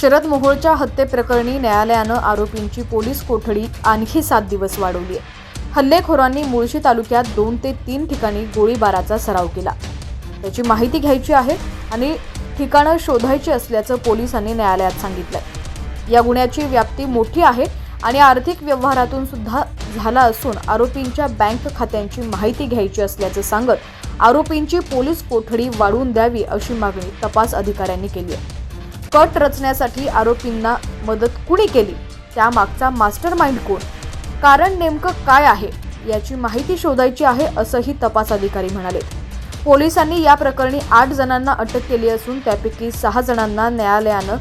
शरद मोहोळच्या हत्येप्रकरणी न्यायालयानं आरोपींची पोलीस कोठडी आणखी सात दिवस वाढवली आहे. हल्लेखोरांनी मुळशी तालुक्यात दोन ते तीन ठिकाणी गोळीबाराचा सराव केला. त्याची माहिती घ्यायची आहे आणि ठिकाणं शोधायची असल्याचं पोलिसांनी न्यायालयात सांगितलंय. या गुन्ह्याची व्याप्ती मोठी आहे आणि आर्थिक व्यवहारातून सुद्धा झाला असून आरोपींच्या बँक खात्यांची माहिती घ्यायची असल्याचं सांगत आरोपींची पोलीस कोठडी वाढवून द्यावी अशी मागणी तपास अधिकाऱ्यांनी केली आहे. कट रचण्यासाठी आरोपींना मदत कुणी केली? त्यामागचा मास्टर माइंड कोण? कारण नेमकं काय आहे? याची माहिती शोधायची आहे असंही तपास अधिकारी म्हणाले पोलिसांनी या प्रकरणी आठ जणांना अटक केली असून त्यापैकी सहा जणांना न्यायालयानं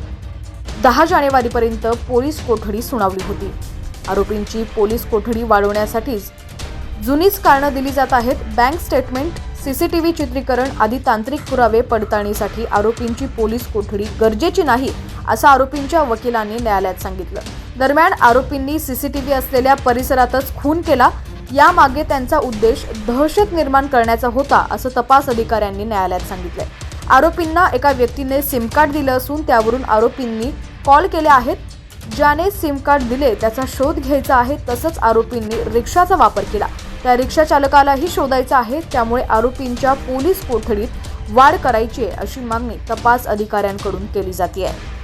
दहा जानेवारीपर्यंत पोलीस कोठडी सुनावली होती. आरोपींची पोलीस कोठडी वाढवण्यासाठीच जुनीच कारणं दिली जात आहेत. बँक स्टेटमेंट सीसीटीव्ही चित्रीकरण आदी तांत्रिक पुरावे पडताळणीसाठी आरोपींची पोलीस कोठडी गरजेची नाही असं आरोपींच्या वकिलांनी न्यायालयात सांगितलं. दरम्यान आरोपींनी सीसीटीव्ही असलेल्या परिसरातच खून केला. यामागे त्यांचा उद्देश दहशत निर्माण करण्याचा होता असं तपास अधिकाऱ्यांनी न्यायालयात सांगितलंय. आरोपींना एका व्यक्तीने सिम कार्ड दिलं असून त्यावरून आरोपींनी कॉल केले आहेत. ज्याने सिम कार्ड दिले त्याचा शोध घ्यायचा आहे तसंच आरोपींनी रिक्षाचा वापर केला. त्या रिक्षा चालकालाही शोधायचं आहे. त्यामुळे आरोपींच्या पोलीस कोठडीत वाढ करायची आहे अशी मागणी तपास अधिकाऱ्यांकडून केली जाते. आहे